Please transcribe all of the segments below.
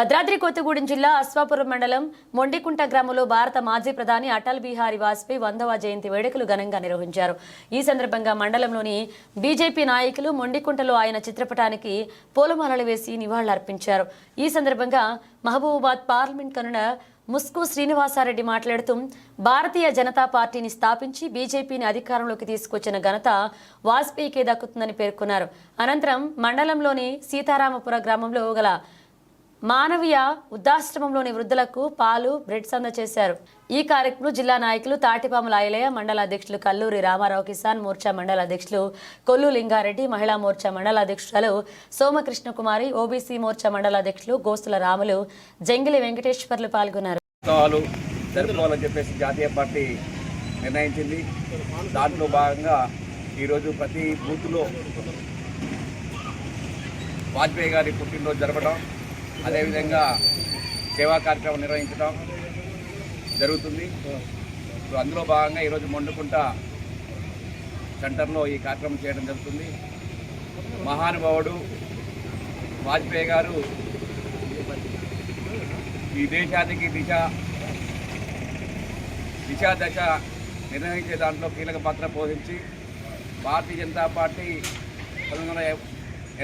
భద్రాద్రి కొత్తగూడెం జిల్లా అశ్వాపురం మండలం మొండికుంట గ్రామంలో భారత మాజీ ప్రధాని అటల్ బిహారీ వాజ్పేయి వందవ జయంతి వేడుకలు ఘనంగా నిర్వహించారు. ఈ సందర్భంగా మండలంలోని బీజేపీ నాయకులు మొండికుంటలో ఆయన చిత్రపటానికి పూలమాలలు వేసి నివాళులర్పించారు. ఈ సందర్భంగా మహబూబాబాద్ పార్లమెంట్ కనున ముస్కు శ్రీనివాసారెడ్డి మాట్లాడుతూ భారతీయ జనతా పార్టీని స్థాపించి బీజేపీని అధికారంలోకి తీసుకొచ్చిన ఘనత వాజ్పేయికే దక్కుతుందని పేర్కొన్నారు. అనంతరం మండలంలోని సీతారామపుర గ్రామంలో గల మానవీయ వృద్ధాశ్రమంలోని వృద్ధులకు పాలు బ్రెడ్ సంద చేశారు ఈ కార్యక్రమంలో జిల్లా నాయకులు తాటిపాముల ఐలయ్య మండల అధ్యక్షులు కల్లూరి రామారావు కిసాన్ మోర్చా మండల అధ్యక్షులు కొల్లు లింగారెడ్డి మహిళా మోర్చా మండల అధ్యక్షురాలు సోమకృష్ణ కుమారి ఓబీసీ మోర్చా మండల అధ్యక్షులు గోస్తుల రాములు జంగిలి వెంకటేశ్వర్లు పాల్గొన్నారు. జరుపుకోవాలని చెప్పేసి జాతీయ పార్టీ నిర్ణయించింది. దాంట్లో భాగంగా ఈరోజు ప్రతి బూత్లో వాజ్పేయి గారి పుట్టినరోజు జరపడం అదేవిధంగా సేవా కార్యక్రమం నిర్వహించడం జరుగుతుంది. ఇప్పుడు అందులో భాగంగా ఈరోజు మొండుకుంట సెంటర్లో ఈ కార్యక్రమం చేయడం జరుగుతుంది. మహానుభావుడు వాజ్పేయి గారు ఈ దేశానికి దిశ దిశ దశ నిర్వహించే దాంట్లో కీలక పాత్ర పోషించి భారతీయ జనతా పార్టీ పంతొమ్మిది వందల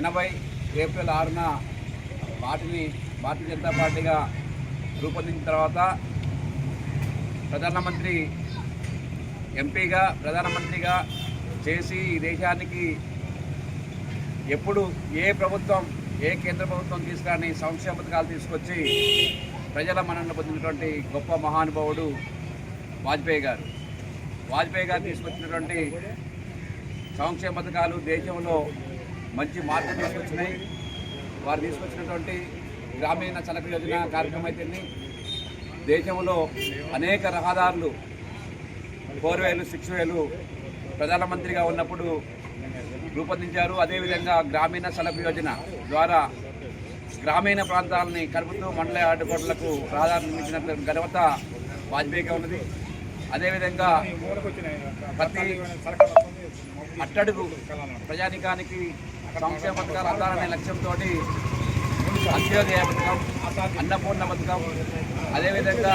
ఎనభై ఏప్రిల్ ఆరున పార్టీని భారతీయ జనతా పార్టీగా రూపొందించిన తర్వాత ప్రధానమంత్రి ఎంపీగా ప్రధానమంత్రిగా చేసి ఈ దేశానికి ఎప్పుడు ఏ ప్రభుత్వం ఏ కేంద్ర ప్రభుత్వం తీసుకురాని సంక్షేమ పథకాలు తీసుకొచ్చి ప్రజల మన్నన పొందినటువంటి గొప్ప మహానుభావుడు వాజ్పేయి గారు. వాజ్పేయి గారు తీసుకొచ్చినటువంటి సంక్షేమ పథకాలు దేశంలో మంచి మార్పు తీసుకొచ్చినాయి. వారు తీసుకొచ్చినటువంటి గ్రామీణ చలక యోజన కార్యక్రమం అయితే దేశంలో అనేక రహదారులు ఫోర్ వేలు సిక్స్ వేలు ప్రధానమంత్రిగా ఉన్నప్పుడు రూపొందించారు. అదేవిధంగా గ్రామీణ సలభ యోజన ద్వారా గ్రామీణ ప్రాంతాలని కలుపుతూ మండల ఆటకోట్లకు ప్రాధాన్యత ఇచ్చిన ఘనత వాజ్పేయిగా ఉన్నది. అదేవిధంగా ప్రతి అట్టడుగు ప్రజానికానికి సంక్షేమ పథకాలు అందాలనే లక్ష్యంతో అంత్యోదయ పథకం అన్నపూర్ణ పథకం. అదేవిధంగా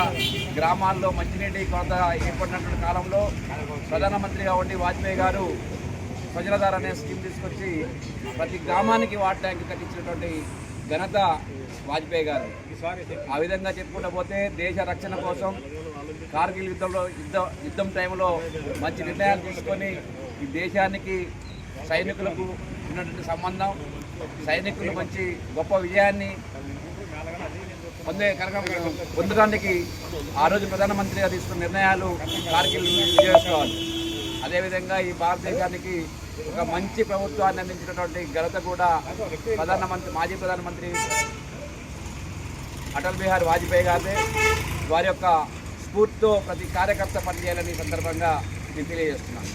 గ్రామాల్లో మంచినీటి కొరత ఏర్పడినటువంటి కాలంలో ప్రధానమంత్రిగా ఉండి వాజ్పేయి గారు ప్రజలధార అనే స్కీమ్ తీసుకొచ్చి ప్రతి గ్రామానికి వాటర్ ట్యాంక్ కట్టించినటువంటి ఘనత వాజ్పేయి గారు. ఆ విధంగా చెప్పుకుంటూ పోతే దేశ రక్షణ కోసం కార్గిల్ యుద్ధంలో యుద్ధ యుద్ధం టైంలో మంచి నిర్ణయాలు తీసుకొని ఈ దేశానికి సైనికులకు ఉన్నటువంటి సంబంధం సైనికులు మంచి గొప్ప విజయాన్ని పొందే కనుక పొందడానికి ఆ రోజు ప్రధానమంత్రిగా తీసుకున్న నిర్ణయాలు కార్గిల్ చేసుకోవాలి. అదేవిధంగా ఈ భారతదేశానికి ఒక మంచి ప్రభుత్వాన్ని అందించినటువంటి ఘనత కూడా ప్రధానమంత్రి మాజీ ప్రధానమంత్రి అటల్ బిహారీ వాజ్పేయి గారిదే. వారి యొక్క స్ఫూర్తితో ప్రతి కార్యకర్త పనిచేయాలని సందర్భంగా నేను తెలియజేస్తున్నాను.